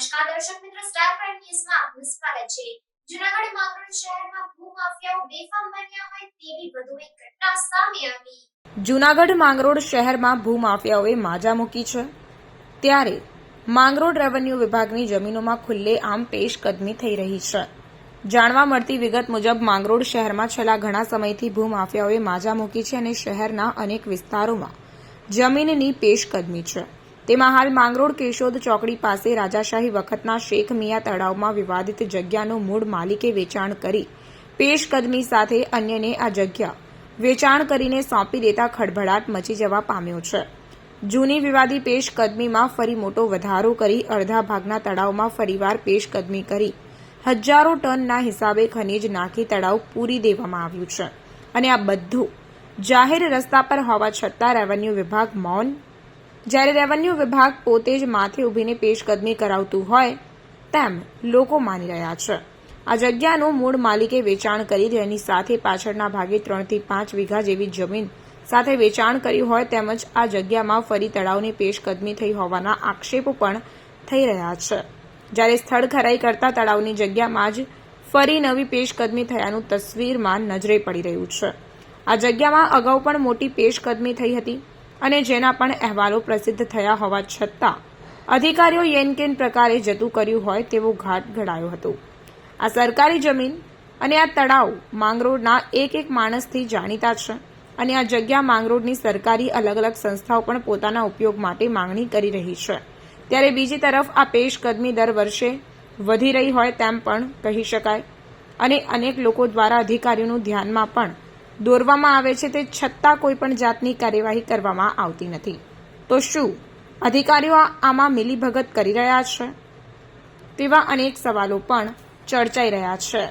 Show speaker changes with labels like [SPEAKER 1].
[SPEAKER 1] નમસ્કાર દર્શક મિત્રો સ્ટાર પ્રાઇમ ન્યૂઝમાં આપનું સ્વાગત છે. જૂનાગઢ માંગરોળ શહેરમાં ભૂમાફિયાઓ બેફામ બન્યા હોય તેવી વધુ એક ઘટના સામે આવી.
[SPEAKER 2] જૂનાગઢ માંગરોળ શહેરમાં ભૂમાફિયાઓએ માજા મૂકી છે. ત્યારે માંગરોળ રેવન્યુ વિભાગની જમીનોમાં ખુલ્લે આમ પેશકદમી થઈ રહી છે. જાણવા મળતી વિગત મુજબ, માંગરોળ શહેરમાં છેલ્લા ઘણા સમયથી ભૂમાફિયાઓએ માજા મૂકી છે અને શહેરના અનેક વિસ્તારોમાં જમીનની પેશકદમી છે. તેમાં હાલ માંગરોળ કેશોદ ચોકડી પાસે રાજાશાહી વખતના શેખ મિયા તળાવમાં વિવાદિત જગ્યાનું મૂળ માલિકે વેચાણ કરી. પેશકદમી સાથે અન્યને આ જગ્યા વેચાણ કરીને સોંપી દેતા ખળભળાટ મચી જવા પામ્યો છે. જૂની વિવાદી પેશકદમીમાં ફરી મોટો વધારો કરી અડધા ભાગના તળાવમાં ફરીવાર પેશકદમી કરી. હજારો ટનના હિસાબે ખનીજ નાખી તળાવ પૂરી દેવામાં આવ્યું છે. અને આ બધું જાહેર રસ્તા પર હોવા છતાં રેવન્યુ વિભાગ મૌન જ્યારે રેવન્યુ વિભાગ પોતે જ માથે ઊભીને પેશકદમી કરાવતું હોય, તેમ લોકો માની રહ્યા છે. આ જગ્યાનું મૂળ માલિકે વેચાણ કરી તેની સાથે પાછળના ભાગે ત્રણથી પાંચ વીઘા જેવી જમીન સાથે વેચાણ કર્યું હોય તેમજ આ જગ્યામાં ફરી તળાવની પેશકદમી થઈ હોવાના આક્ષેપો પણ થઈ રહ્યા છે. જ્યારે સ્થળ ખરાઈ કરતા તળાવની જગ્યામાં જ ફરી નવી પેશકદમી થયાનું તસવીરમાં નજરે પડી રહ્યું છે. આ જગ્યામાં અગાઉ પણ મોટી પેશકદમી થઈ હતી. અને જેના પણ અહેવાલો પ્રસિદ્ધ થયા હોવા છતાં, અધિકારીઓ યેનકેન પ્રકારે જતું કર્યું હોય તેવો ઘાટ ઘડાયો હતો. આ સરકારી જમીન અને આ તળાવ માંગરોળના એક એક માણસથી જાણીતા છે અને આ જગ્યા માંગરોળની સરકારી અલગ અલગ સંસ્થાઓ પણ પોતાના ઉપયોગ માટે માંગણી કરી રહી છે. ત્યારે બીજી તરફ આ પેશકદમી દર વર્ષે વધી રહી હોય તેમ પણ કહી શકાય અને અનેક લોકો દ્વારા અધિકારીઓનું ધ્યાનમાં પણ દોરવામાં આવે છે તે છતાં કોઈ પણ જાતની કાર્યવાહી કરવામાં આવતી નથી. તો શું અધિકારીઓ આમાં મિલીભગત કરી રહ્યા છે? તેવા અનેક સવાલો પણ ચર્ચાઈ રહ્યા છે.